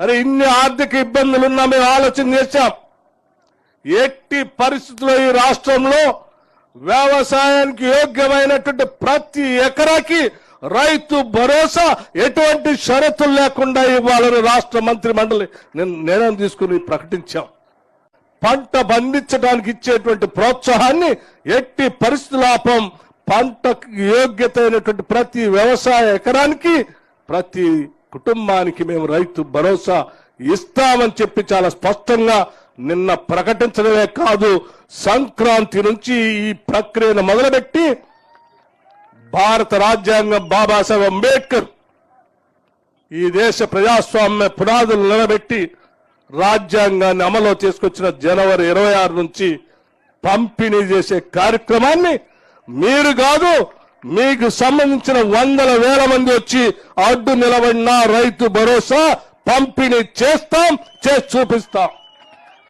అరే ఇన్ని ఆర్థిక ఇబ్బందులున్నా మేము ఆలోచన చేశాం. ఎట్టి పరిస్థితుల్లో ఈ రాష్ట్రంలో వ్యవసాయానికి యోగ్యమైనటువంటి ప్రతి ఎకరాకి రైతు భరోసా ఎటువంటి షరతులు లేకుండా ఇవ్వాలని రాష్ట్ర మంత్రి మండలి నిర్ణయం తీసుకుని ప్రకటించాం. పంట పండించడానికి ఇచ్చేటువంటి ప్రోత్సాహాన్ని ఎట్టి పరిస్థితులాపం పంటకు యోగ్యత అయినటువంటి ప్రతి వ్యవసాయ ఎకరానికి ప్రతి కుటుంబానికి మేము రైతు భరోసా ఇస్తామని చెప్పి చాలా స్పష్టంగా నిన్న ప్రకటించడమే కాదు సంక్రాంతి నుంచి ఈ ప్రక్రియను మొదలుపెట్టి భారత రాజ్యాంగం బాబాసాహెబ్ అంబేద్కర్ ఈ దేశ ప్రజాస్వామ్య పునాదులు నిలబెట్టి రాజ్యాంగాన్ని అమలు తీసుకొచ్చిన జనవరి ఇరవై ఆరు నుంచి పంపిణీ చేసే కార్యక్రమాన్ని మీరు కాదు మీకు సంబంధించిన వందల వేల మంది వచ్చి అడ్డు నిలబడిన రైతు భరోసా పంపిణీ చేస్తాం చేసి చూపిస్తాం.